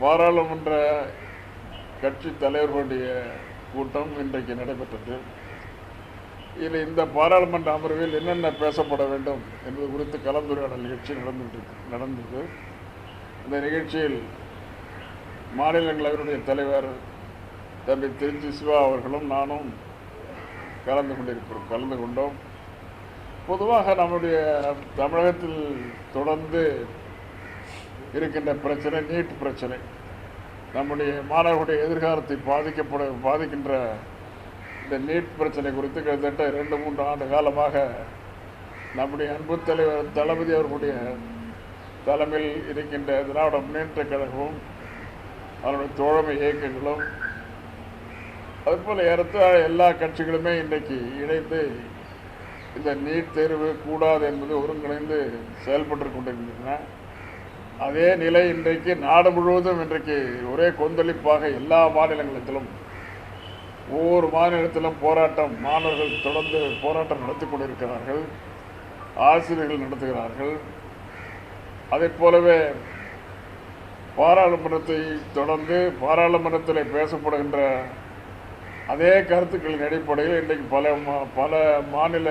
பாராளுமன்ற கட்சி தலைவர்களுடைய கூட்டம் இன்றைக்கு நடைபெற்றது. இதில் இந்த பாராளுமன்ற அமர்வில் என்னென்ன பேசப்பட வேண்டும் என்பது குறித்து கலந்துரையாடல் நிகழ்ச்சி நடந்துட்டு நடந்தது. இந்த நிகழ்ச்சியில் மாநிலங்களவையினுடைய தலைவர் தம்பி திருச்சி சிவா அவர்களும் நானும் கலந்து கொண்டிருக்கிறோம் கலந்து கொண்டோம். பொதுவாக நம்முடைய தமிழகத்தில் தொடர்ந்து இருக்கின்ற பிரச்சனை நீட் பிரச்சனை. நம்முடைய மாணவர்களுடைய எதிர்காலத்தை பாதிக்கப்பட பாதிக்கின்ற இந்த நீட் பிரச்சனை குறித்து கிட்டத்தட்ட ரெண்டு மூன்று ஆண்டு காலமாக நம்முடைய அன்பு தலைவர் தளபதி அவர்களுடைய தலைமையில் இருக்கின்ற திராவிட முன்னேற்ற கழகமும் அதனுடைய தோழமை இயக்கங்களும் அதுபோல் ஏறத்தாழ எல்லா கட்சிகளுமே இன்றைக்கு இணைந்து இந்த நீட் தேர்வு கூடாது என்பது ஒருங்கிணைந்து செயல்பட்டு கொண்டிருக்கின்றன. அதே நிலை இன்றைக்கு நாடு முழுவதும் இன்றைக்கு ஒரே கொந்தளிப்பாக எல்லா மாநிலங்களிலும் ஒவ்வொரு மாநிலத்திலும் போராட்டம் மாணவர்கள் தொடர்ந்து போராட்டம் நடத்தி கொண்டிருக்கிறார்கள் ஆசிரியர்கள் நடத்துகிறார்கள். அதே போலவே பாராளுமன்றத்தை தொடர்ந்து பாராளுமன்றத்தில் பேசப்படுகின்ற அதே கருத்துக்களின் அடிப்படையில் இன்றைக்கு பல மா- பல மாநில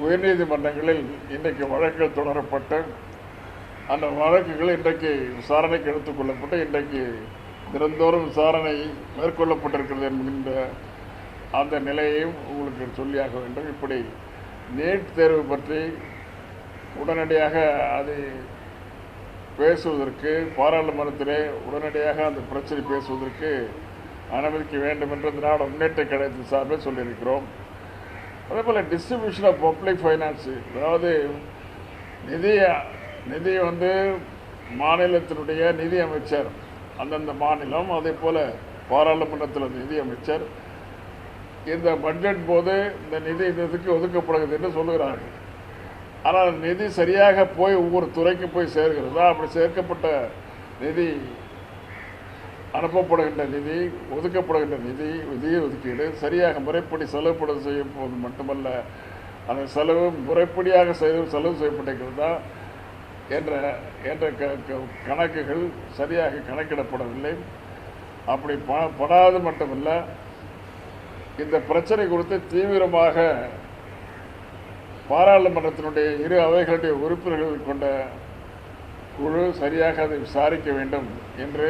உயர்நீதிமன்றங்களில் இன்றைக்கு வழக்குகள் தொடரப்பட்டு அந்த வழக்குகள் இன்றைக்கு விசாரணைக்கு எடுத்துக்கொள்ளப்பட்டு இன்றைக்கு தினந்தோறும் விசாரணை மேற்கொள்ளப்பட்டிருக்கிறது என்கின்ற அந்த நிலையையும் உங்களுக்கு சொல்லியாக வேண்டும். இப்படி நீட் தேர்வு பற்றி உடனடியாக அதை பேசுவதற்கு பாராளுமன்றத்திலே உடனடியாக அந்த பிரச்சனை பேசுவதற்கு அனுமதிக்க வேண்டும் என்று திராவிட முன்னேற்ற கழகத்தின் சார்பில் சொல்லியிருக்கிறோம். அதே போல் டிஸ்ட்ரிபியூஷன் ஆஃப் பப்ளிக் ஃபைனான்ஸு அதாவது நிதி நிதி வந்து மாநிலத்தினுடைய நிதி அமைச்சர் அந்தந்த மாநிலம் அதே போல் பாராளுமன்றத்தில் நிதி அமைச்சர். இந்த பட்ஜெட் போது இந்த நிதி இந்த இதுக்கு ஒதுக்கப்படுகிறது என்று சொல்லுகிறார்கள். ஆனால் நிதி சரியாக போய் ஒவ்வொரு துறைக்கு போய் சேர்கிறதா? அப்படி சேர்க்கப்பட்ட நிதி அனுப்பப்படுகின்ற நிதி ஒதுக்கப்படுகின்ற நிதி நிதி ஒதுக்கீடு சரியாக முறைப்படி செலவுப்பட செய்யும் போது மட்டுமல்ல அந்த செலவு முறைப்படியாக செலவு செலவு செய்யப்பட்டிருக்கிறதா? என்ற என்ற க கணக்குகள் சரியாக கணக்கிடப்படவில்லை. அப்படி ப படாது மட்டுமல்ல இந்த பிரச்சனை குறித்து தீவிரமாக பாராளுமன்றத்தினுடைய இரு அவைகளுடைய உறுப்பினர்கள் கொண்ட குழு சரியாக அதை விசாரிக்க வேண்டும் என்று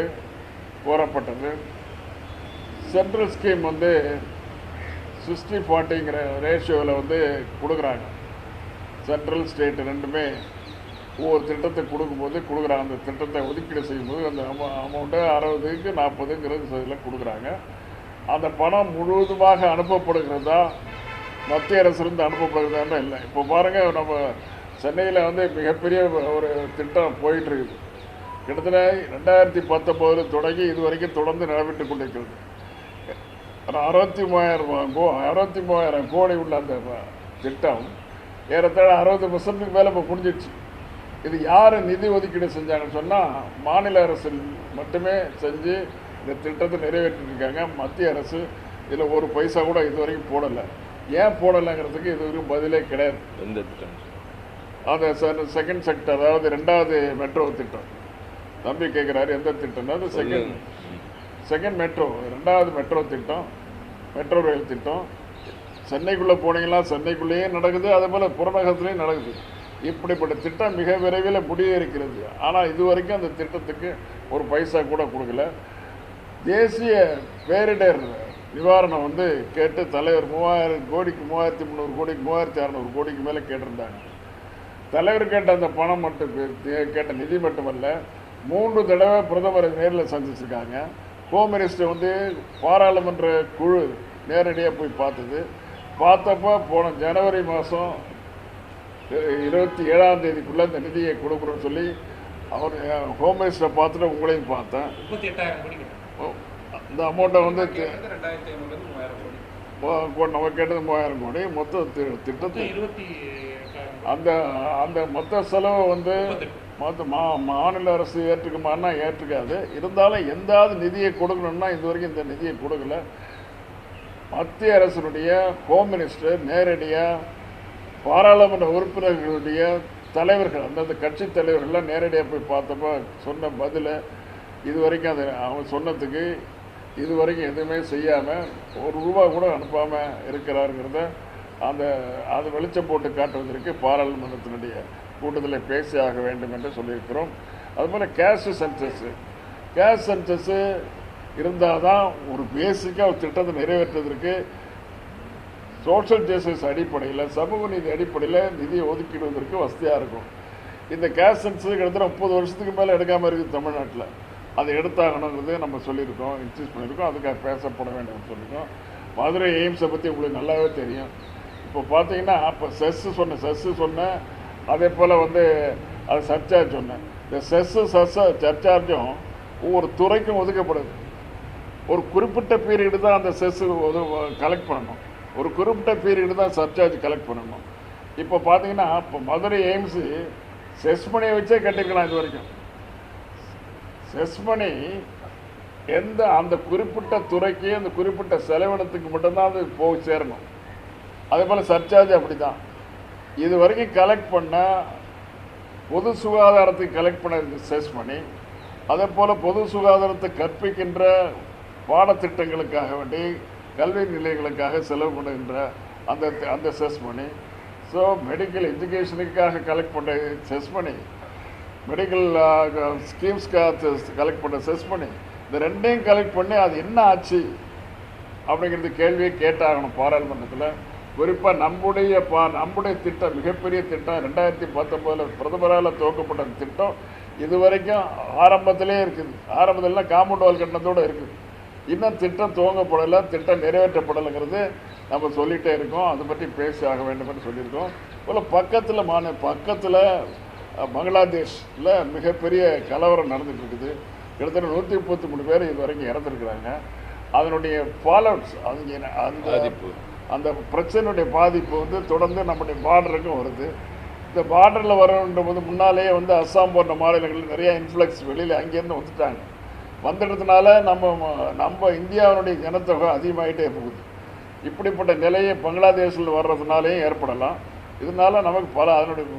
கோரப்பட்டது. சென்ட்ரல் ஸ்கீம் வந்து சிக்ஸ்டி ஃபார்ட்டிங்கிற ரேஷியோவில் வந்து கொடுக்குறாங்க. சென்ட்ரல் ஸ்டேட் ரெண்டுமே ஒவ்வொரு திட்டத்தை கொடுக்கும்போது கொடுக்குறாங்க. அந்த திட்டத்தை ஒதுக்கீடு செய்யும்போது அந்த அமௌ அமௌண்ட்டை அறுபதுக்கு நாற்பதுங்கிறது இதில் கொடுக்குறாங்க. அந்த பணம் முழுவதுமாக அனுப்பப்படுகிறதா? மத்திய அரசுலேருந்து அனுப்பப்படுகிறதா இல்லை. இப்போ பாருங்கள் நம்ம சென்னையில் வந்து மிகப்பெரிய ஒரு திட்டம் போயிட்டுருக்குது. கிட்டத்தட்ட ரெண்டாயிரத்தி பத்தொம்போதில் தொடங்கி இது வரைக்கும் தொடர்ந்து நடைபெற்று கொண்டிருக்கிறது. அறுபத்தி மூவாயிரம் கோ அறுபத்தி மூவாயிரம் கோடி உள்ள அந்த திட்டம் ஏறத்தாழ அறுபது பர்சன்ட்டுக்கு மேலே இப்போ முடிஞ்சிடுச்சு இது யார் நிதி ஒதுக்கீடு செஞ்சாங்கன்னு சொன்னால் மாநில அரசு மட்டுமே செஞ்சு இந்த திட்டத்தை நிறைவேற்றிருக்காங்க மத்திய அரசு இதில் ஒரு பைசா கூட இது வரைக்கும் போடலை. ஏன் போடலைங்கிறதுக்கு இது வரைக்கும் பதிலே கிடையாது. எந்த திட்டம்? அந்த செகண்ட் செக்டர் அதாவது ரெண்டாவது மெட்ரோ திட்டம். தம்பி கேட்குறாரு எந்த திட்டம்னா? அது செகண்ட் செகண்ட் மெட்ரோ ரெண்டாவது மெட்ரோ திட்டம் மெட்ரோ ரயில் திட்டம். சென்னைக்குள்ளே போனீங்களா சென்னைக்குள்ளேயே நடக்குது அதே போல் புறநகரத்துலேயும் நடக்குது. இப்படிப்பட்ட திட்டம் மிக விரைவில் முடிய இருக்கிறது ஆனால் இது வரைக்கும் அந்த திட்டத்துக்கு ஒரு பைசா கூட கொடுக்கல. தேசிய பேரிடர் நிவாரணம் வந்து கேட்டு தலைவர் மூவாயிரம் கோடிக்கு மூவாயிரத்தி முந்நூறு கோடிக்கு மூவாயிரத்தி அறநூறு கோடிக்கு மேலே கேட்டிருந்தாங்க. தலைவர் கேட்ட அந்த பணம் மட்டும் கேட்ட நிதி மட்டுமல்ல மூன்று தடவை பிரதமரை நேரில் சந்திச்சிருக்காங்க. ஹோம் மினிஸ்டர் வந்து பாராளுமன்ற குழு நேரடியாக போய் பார்த்தது. பார்த்தப்போ போன ஜனவரி மாதம் இருபத்தி ஏழாம் தேதிக்குள்ளே இந்த நிதியை கொடுக்குறோன்னு சொல்லி அவர் ஹோம் மினிஸ்டரை பார்த்துட்டு உங்களையும் பார்த்தேன். இந்த அமௌண்ட்டை வந்து நம்ம கேட்டது மூவாயிரம் கோடி. மொத்த திட்டத்தை. அந்த அந்த மொத்த செலவு வந்து. மொத்த மா மாநில அரசு ஏற்றுக்குமான்னா ஏற்றுக்காது. இருந்தாலும் எந்தாவது நிதியை கொடுக்கணும்னா இது வரைக்கும் இந்த நிதியை கொடுக்கல. மத்திய அரசினுடைய ஹோம் மினிஸ்டர் நேரடியாக பாராளுமன்ற உறுப்பினர்களுடைய தலைவர்கள் அந்தந்த கட்சி தலைவர்கள்லாம் நேரடியாக போய் பார்த்தப்போ சொன்ன பதிலை இது வரைக்கும் அது அவன் சொன்னதுக்கு இது வரைக்கும் எதுவுமே செய்யாமல் ஒரு ரூபா கூட அனுப்பாமல் இருக்கிறாருங்கிறத அந்த அது வெளிச்சம் போட்டு காட்டுவதற்கு பாராளுமன்றத்தினுடைய கூட்டத்தில் பேசி ஆக வேண்டும் என்று சொல்லியிருக்கிறோம். அதுபோல் கேஷ் சென்சஸ்ஸு கேஷ் சென்சஸ்ஸு இருந்தால் தான் ஒரு பேசிக்காக ஒரு திட்டத்தை நிறைவேற்றுவதற்கு சோஷியல் ஜஸ்டிஸ் அடிப்படையில் சமூக நீதி அடிப்படையில் நிதியை ஒதுக்கிடுவதற்கு வசதியாக இருக்கும். இந்த கேஷ் சென்சஸ் கிட்டத்தட்ட முப்பது வருஷத்துக்கு மேலே எடுக்காமல் இருக்குது தமிழ்நாட்டில். அதை எடுத்தாகணுங்கிறது நம்ம சொல்லியிருக்கோம் இன்சிஸ்ட் பண்ணியிருக்கோம் அதுக்காக பேசப்பட வேண்டும்னு சொல்லியிருக்கோம். மதுரை எய்ம்ஸை பற்றி உங்களுக்கு நல்லாவே தெரியும். இப்போ பார்த்தீங்கன்னா அப்போ செஸ்ஸு சொன்னேன் செஸ்ஸு சொன்னேன். அதே போல் வந்து அது சர்ச்சார்ஜ் சொன்னேன். இந்த செஸ்ஸு சஸ் சர்ச்சார்ஜும் ஒவ்வொரு துறைக்கும் ஒதுக்கப்படுது. ஒரு குறிப்பிட்ட பீரியடு தான் அந்த செஸ்ஸு கலெக்ட் பண்ணணும். ஒரு குறிப்பிட்ட பீரியடு தான் சர்ச்சார்ஜ் கலெக்ட் பண்ணணும். இப்போ பார்த்தீங்கன்னா இப்போ மதுரை எய்ம்ஸு செஸ் மணியை வச்சே கட்டிருக்கலாம் இது வரைக்கும். செஸ் மணி எந்த அந்த குறிப்பிட்ட துறைக்கு அந்த குறிப்பிட்ட செலவினத்துக்கு மட்டும்தான் அது போய் சேரணும். அதே போல் சர்ச்சார்ஜ் அப்படி தான் இது வரைக்கும் கலெக்ட் பண்ண பொது சுகாதாரத்துக்கு கலெக்ட் பண்ண செஸ் பண்ணி அதே போல் பொது சுகாதாரத்தை கற்பிக்கின்ற பாடத்திட்டங்களுக்காக வேண்டி கல்வி நிலையங்களுக்காக செலவு பண்ணுகின்ற அந்த அந்த செஸ் மணி ஸோ மெடிக்கல் எஜுகேஷனுக்காக கலெக்ட் பண்ண செஸ் மணி மெடிக்கல் ஸ்கீம்ஸ்க்காக கலெக்ட் பண்ண செஸ் பண்ணி இந்த ரெண்டையும் கலெக்ட் பண்ணி அது என்ன ஆச்சு அப்படிங்கிறது கேள்வியை கேட்டாகணும் பாராளுமன்றத்தில். குறிப்பாக நம்முடைய பா நம்முடைய திட்டம் மிகப்பெரிய திட்டம் ரெண்டாயிரத்தி பத்தொம்போதில் பிரதமரால் துவக்கப்பட்ட திட்டம் இது வரைக்கும் ஆரம்பத்திலே இருக்குது. ஆரம்பத்திலாம் காம்பவுண்ட் வால் கட்டணத்தோடு இருக்குது. இன்னும் திட்டம் துவங்கப்படலை திட்டம் நிறைவேற்றப்படலைங்கிறது நம்ம சொல்லிகிட்டே இருக்கோம். அதை பற்றி பேசி ஆக வேண்டும் என்று சொல்லியிருக்கோம். போல் பக்கத்தில் மாநில பக்கத்தில் பங்களாதேஷில் மிகப்பெரிய கலவரம் நடந்துட்டு இருக்குது கிட்டத்தட்ட நூற்றி முப்பத்தி மூணு பேர் இது வரைக்கும் இறந்துருக்குறாங்க. அதனுடைய ஃபாலோட்ஸ் அது அந்த பாதிப்பு. அந்த பிரச்சனையுடைய பாதிப்பு வந்து தொடர்ந்து நம்முடைய பார்டருக்கும் வருது. இந்த பார்டரில் வரன்ற போது முன்னாலேயே வந்து அஸ்ஸாம் போன்ற மாநிலங்களில் நிறைய இன்ஃப்ளக்ஸ் வெளியில் அங்கேருந்து வந்துட்டாங்க. வந்துடுறதுனால நம்ம நம்ம இந்தியாவினுடைய ஜனத்தொகை அதிகமாகிட்டே போகுது. இப்படிப்பட்ட நிலையை பங்களாதேஷில் வர்றதுனாலேயும் ஏற்படலாம். இதனால நமக்கு பல அதனுடைய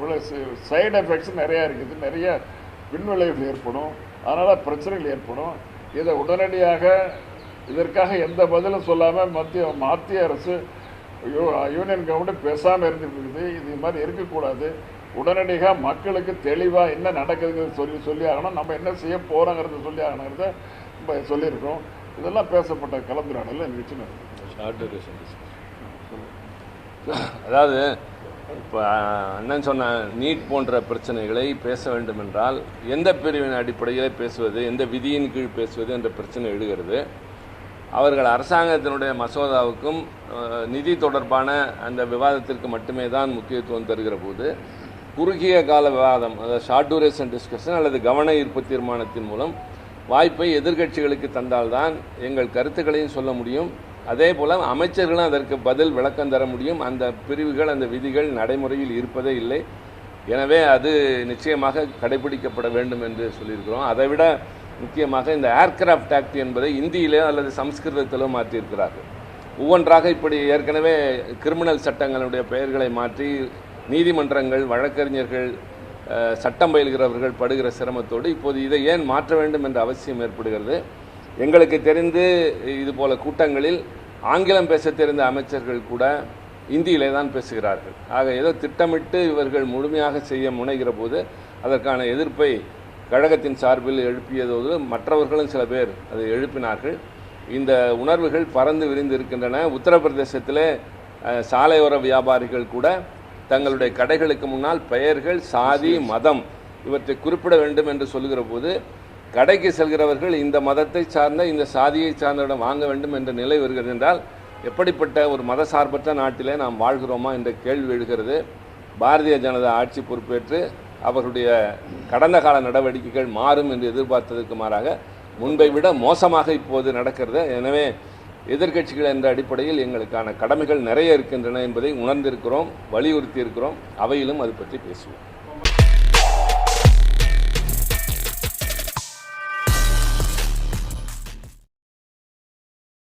சைடு எஃபெக்ட்ஸ் நிறையா இருக்குது. நிறைய விண்விளைவுகள் ஏற்படும். அதனால் பிரச்சனைகள் ஏற்படும். இதை உடனடியாக இதற்காக எந்த பதிலும் சொல்லாமல் மத்திய மத்திய அரசு யூ- யூனியன் கவர்மெண்ட் பேசாமல் இருந்துட்டு இருக்குது. இது மாதிரி இருக்கக்கூடாது. உடனடியாக மக்களுக்கு தெளிவாக என்ன நடக்குதுங்கிறது சொல்லி சொல்லி ஆகணும் நம்ம என்ன செய்ய போகிறோங்கிறத சொல்லி ஆகணுங்கிறத நம்ம சொல்லியிருக்கோம் இதெல்லாம் பேசப்பட்ட கலந்துரையாடல நிகழ்ச்சி அதாவது இப்போ அண்ணன் சொன்ன நீட் போன்ற பிரச்சனைகளை பேச வேண்டும் என்றால் எந்த பிரிவின் அடிப்படையில் பேசுவது எந்த விதியின் கீழ் பேசுவது என்ற பிரச்சனை எழுகிறது. அவர்கள் அரசாங்கத்தினுடைய மசோதாவுக்கும் நிதி தொடர்பான அந்த விவாதத்திற்கு மட்டுமே தான் முக்கியத்துவம் தருகிற போது குறுகிய கால விவாதம் அதாவது ஷார்ட் டூரேஷன் டிஸ்கஷன் அல்லது கவன ஈர்ப்பு தீர்மானத்தின் மூலம் வாய்ப்பை எதிர்க்கட்சிகளுக்கு தந்தால்தான் எங்கள் கருத்துக்களையும் சொல்ல முடியும். அதே போல் அமைச்சர்களும் அதற்கு பதில் விளக்கம் தர முடியும். அந்த பிரிவுகள் அந்த விதிகள் நடைமுறையில் இருப்பதே இல்லை. எனவே அது நிச்சயமாக கடைபிடிக்கப்பட வேண்டும் என்று சொல்லியிருக்கிறோம். அதைவிட முக்கியமாக இந்த ஏர்கிராஃப்ட் ஆக்ட் என்பதை இந்தியிலோ அல்லது சம்ஸ்கிருதத்திலோ மாற்றியிருக்கிறார்கள். ஒவ்வொன்றாக இப்படி ஏற்கனவே கிரிமினல் சட்டங்களுடைய பெயர்களை மாற்றி நீதிமன்றங்கள் வழக்கறிஞர்கள் சட்டம் பயில்கிறவர்கள் படுகிற சிரமத்தோடு இப்போது இதை ஏன் மாற்ற வேண்டும் என்ற அவசியம் ஏற்படுகிறது. எங்களுக்கு தெரிந்து இது போல கூட்டங்களில் ஆங்கிலம் பேச தெரிந்த அமைச்சர்கள் கூட இந்தியிலே தான் பேசுகிறார்கள். ஆக ஏதோ திட்டமிட்டு இவர்கள் முழுமையாக செய்ய முனைகிற போது அதற்கான எதிர்ப்பை கழகத்தின் சார்பில் எழுப்பியதோடு மற்றவர்களும் சில பேர் அதை எழுப்பினார்கள். இந்த உணர்வுகள் பறந்து விரிந்து இருக்கின்றன உத்தரப்பிரதேசத்தில் சாலையோர வியாபாரிகள் கூட தங்களுடைய கடைகளுக்கு முன்னால் பெயர்கள் சாதி மதம் இவற்றை குறிப்பிட வேண்டும் என்று சொல்லுகிற போது கடைக்கு செல்கிறவர்கள் இந்த மதத்தை சார்ந்த இந்த சாதியை சார்ந்தவிடம் வாங்க வேண்டும் என்ற நிலை வருகிறது என்றால் எப்படிப்பட்ட ஒரு மத சார்பற்ற நாட்டிலே நாம் வாழ்கிறோமா என்ற கேள்வி எழுகிறது. பாரதிய ஜனதா ஆட்சி பொறுப்பேற்று அவர்களுடைய கடந்த கால நடவடிக்கைகள் மாறும் என்று எதிர்பார்த்ததற்கு மாறாக முன்பை விட மோசமாக இப்போது நடக்கிறது. எனவே எதிர்க்கட்சிகள் என்ற அடிப்படையில் எங்களுக்கான கடமைகள் நிறைய இருக்கின்றன என்பதை உணர்ந்திருக்கிறோம் வலியுறுத்தி இருக்கிறோம் அவையிலும் அது பற்றி பேசுவோம்.